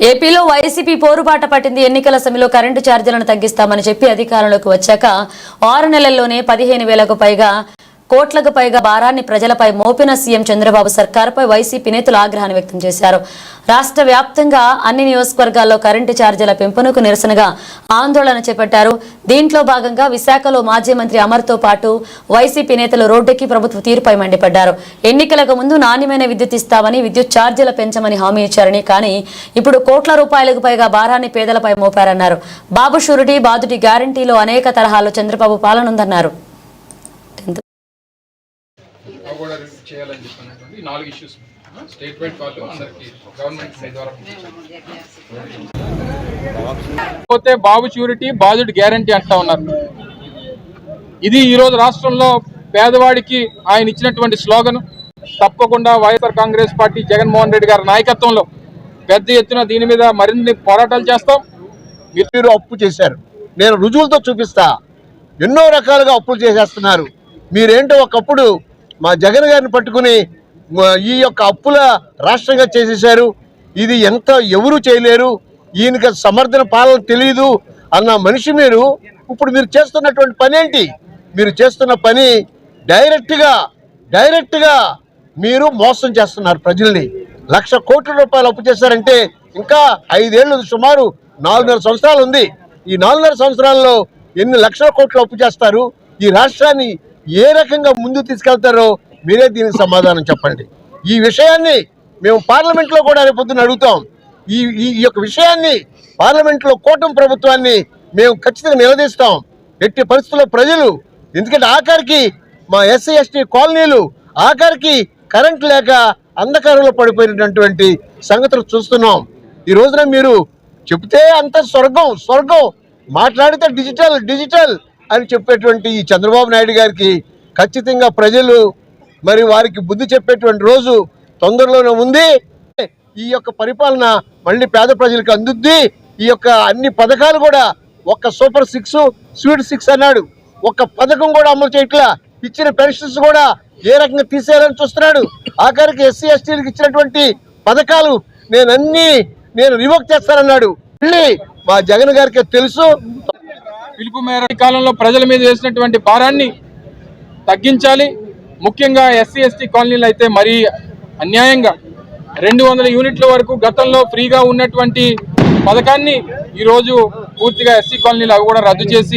ఏపీలో వైసీపీ పోరుబాట పట్టింది. ఎన్నికల సమయంలో కరెంటు ఛార్జీలను తగ్గిస్తామని చెప్పి అధికారంలోకి వచ్చాక ఆరు నెలల్లోనే పదిహేను వేలకు పైగా కోట్లకు పైగా భారాన్ని ప్రజలపై మోపిన సీఎం చంద్రబాబు సర్కారుపై వైసీపీ నేతలు ఆగ్రహాన్ని వ్యక్తం చేశారు. రాష్ట్ర వ్యాప్తంగా అన్ని నియోజకవర్గాల్లో కరెంటు ఛార్జీల పెంపునకు నిరసనగా ఆందోళన చేపట్టారు. దీంట్లో భాగంగా విశాఖలో మాజీ మంత్రి అమర్తో పాటు వైసీపీ నేతలు రోడ్డెక్కి ప్రభుత్వ తీరుపై మండిపడ్డారు. ఎన్నికలకు ముందు నాణ్యమైన విద్యుత్ ఇస్తామని విద్యుత్ ఛార్జీల పెంచమని హామీ ఇచ్చారని కానీ ఇప్పుడు కోట్ల రూపాయలకు పైగా భారాన్ని పేదలపై మోపారన్నారు. బాబు షూరిటీ బాదుటి గ్యారంటీలో అనేక తరహాలో చంద్రబాబు పాలన కూడా అవి చేయాలని చెప్పినటువంటి నాలుగు ఇష్యూస్ స్టేట్మెంట్ వాళ్ళు అందరికి గవర్నమెంట్ ద్వారా పోతే బాబు ష్యూరిటీ బాధుడి గ్యారంటీ అంటా ఉన్నారు. ఇది ఈరోజు రాష్ట్రంలో పేదవాడికి ఆయన ఇచ్చినటువంటి స్లోగన్. తప్పకుండా YSR Congress party Jaganmohan Reddy గారి నాయకత్వంలో పెద్ద ఎత్తున దీని మీద మరిన్ని పోరాటాలు చేస్తాం. మీరు అప్పు చేశారు. నేను రుజువులతో చూపిస్తా. ఎన్నో రకాలుగా అప్పులు చేసేస్తున్నారు. మీరేంటో ఒకప్పుడు మా జగన్ గారిని పట్టుకుని ఈ యొక్క అప్పుల రాష్ట్రంగా చేసేశారు. ఇది ఎంత ఎవరు చేయలేరు. ఈయనకి సమర్థన పాలన తెలియదు అన్న మనిషి మీరు. ఇప్పుడు మీరు చేస్తున్నటువంటి పని ఏంటి మీరు చేస్తున్న పని డైరెక్ట్గా డైరెక్ట్గా మీరు మోసం చేస్తున్నారు ప్రజల్ని. లక్ష కోట్ల రూపాయలు అప్పు చేశారంటే ఇంకా ఐదేళ్ళు సుమారు నాలుగున్నర సంవత్సరాలు ఉంది. ఈ నాలుగున్నర సంవత్సరాల్లో ఎన్ని లక్షల కోట్లు అప్పు చేస్తారు? ఈ రాష్ట్రాన్ని ఏ రకంగా ముందు తీసుకెళ్తారో మీరే దీనికి సమాధానం చెప్పండి. ఈ విషయాన్ని మేము పార్లమెంట్లో కూడా రేపొద్దున అడుగుతాం. ఈ ఈ యొక్క విషయాన్ని పార్లమెంట్లో కూటమి ప్రభుత్వాన్ని మేము ఖచ్చితంగా నిలదీస్తాం. ఎట్టి పరిస్థితుల్లో ప్రజలు ఎందుకంటే ఆఖరికి మా ఎస్సీ ఎస్టీ కాలనీలు ఆఖరికి కరెంట్ లేక అంధకారంలో పడిపోయినటువంటి సంగతులు చూస్తున్నాం. ఈ రోజున మీరు చెబితే అంత స్వర్గం స్వర్గం. మాట్లాడితే డిజిటల్ డిజిటల్. అని చెప్పేటువంటి ఈ చంద్రబాబు నాయుడు గారికి ఖచ్చితంగా ప్రజలు మరి వారికి బుద్ధి చెప్పేటువంటి రోజు తొందరలోనే ఉంది. ఈ యొక్క పరిపాలన మళ్ళీ పేద ప్రజలకు అందుద్ది. ఈ యొక్క అన్ని పథకాలు కూడా ఒక్క సూపర్ సిక్స్ స్వీట్ సిక్స్ అన్నాడు. ఒక్క పథకం కూడా అమలు చేయట్లా. ఇచ్చిన పెన్షన్స్ కూడా ఏ రకంగా తీసేయాలని చూస్తున్నాడు. ఆఖరికి ఎస్సీ ఎస్టీలకు ఇచ్చినటువంటి పథకాలు నేను అన్ని నేను రివోక్ చేస్తానన్నాడు. మళ్ళీ మా జగన్ గారికి తెలుసు. పిలుపు మేర కాలంలో ప్రజల మీద వేసినటువంటి భారాన్ని తగ్గించాలి. ముఖ్యంగా ఎస్సీ ఎస్టీ కాలనీలు అయితే మరీ అన్యాయంగా రెండు వందల యూనిట్ల వరకు గతంలో ఫ్రీగా ఉన్నటువంటి పథకాన్ని ఈరోజు పూర్తిగా ఎస్సీ కాలనీలు అవి కూడా రద్దు చేసి